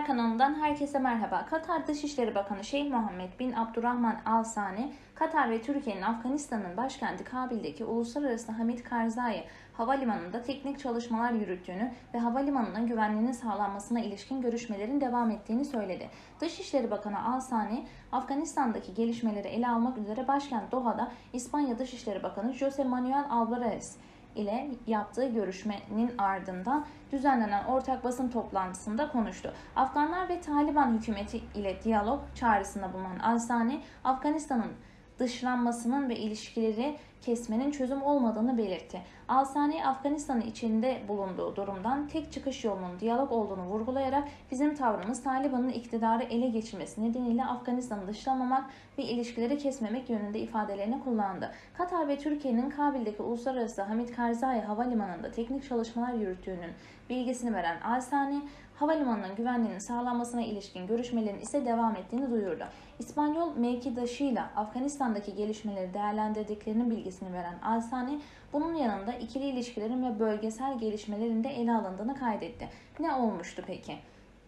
Haber kanalından herkese merhaba. Katar Dışişleri Bakanı Şeyh Muhammed bin Abdurrahman Al Sani, Katar ve Türkiye'nin Afganistan'ın başkenti Kabil'deki Uluslararası Hamid Karzai Havalimanı'nda teknik çalışmalar yürüttüğünü ve havalimanının güvenliğinin sağlanmasına ilişkin görüşmelerin devam ettiğini söyledi. Dışişleri Bakanı Al Sani, Afganistan'daki gelişmeleri ele almak üzere başkent Doha'da İspanya Dışişleri Bakanı Jose Manuel Alvarez ile yaptığı görüşmenin ardından düzenlenen ortak basın toplantısında konuştu. Afganlar ve Taliban hükümeti ile diyalog çağrısında bulunan Al-Sani, Afganistan'ın dışlanmasının ve ilişkileri kesmenin çözüm olmadığını belirtti. Al-Sani, Afganistan'ın içinde bulunduğu durumdan tek çıkış yolunun diyalog olduğunu vurgulayarak bizim tavrımız Taliban'ın iktidarı ele geçirmesi nedeniyle Afganistan'ı dışlamamak ve ilişkileri kesmemek yönünde ifadelerini kullandı. Katar ve Türkiye'nin Kabil'deki Uluslararası Hamid Karzai Havalimanı'nda teknik çalışmalar yürüttüğünün bilgisini veren Al-Sani, havalimanının güvenliğinin sağlanmasına ilişkin görüşmelerin ise devam ettiğini duyurdu. İspanyol mevkidaşıyla Afganistan'daki gelişmeleri değerlendirdiklerinin bilgisini veren Al-Sani, bunun yanında ikili ilişkilerin ve bölgesel gelişmelerin de ele alındığını kaydetti. Ne olmuştu peki?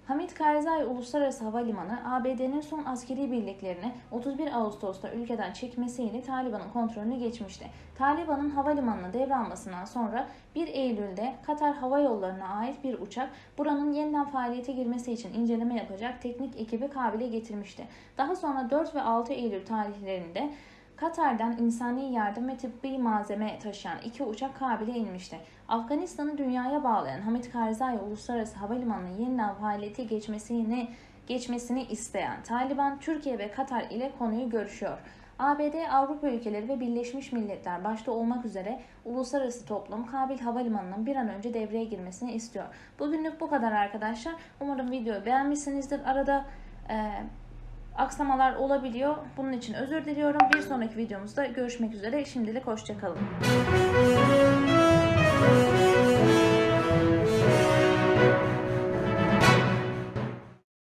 Hamid Karzai Uluslararası Havalimanı, ABD'nin son askeri birliklerini 31 Ağustos'ta ülkeden çekmesiyle Taliban'ın kontrolünü geçmişti. Taliban'ın havalimanını devralmasından sonra 1 Eylül'de Katar Hava Yolları'na ait bir uçak buranın yeniden faaliyete girmesi için inceleme yapacak teknik ekibi Kabil'e getirmişti. Daha sonra 4 ve 6 Eylül tarihlerinde Katar'dan insani yardım ve tıbbi malzeme taşıyan iki uçak Kabil'e inmişti. Afganistan'ı dünyaya bağlayan Hamid Karzai Uluslararası Havalimanı'nın yeniden faaliyete geçmesini geçmesini isteyen Taliban, Türkiye ve Katar ile konuyu görüşüyor. ABD, Avrupa ülkeleri ve Birleşmiş Milletler başta olmak üzere uluslararası toplum Kabil Havalimanı'nın bir an önce devreye girmesini istiyor. Bugünlük bu kadar arkadaşlar. Umarım videoyu beğenmişsinizdir. Arada e, aksamalar olabiliyor. Bunun için özür diliyorum. Bir sonraki videomuzda görüşmek üzere. Şimdilik hoşçakalın.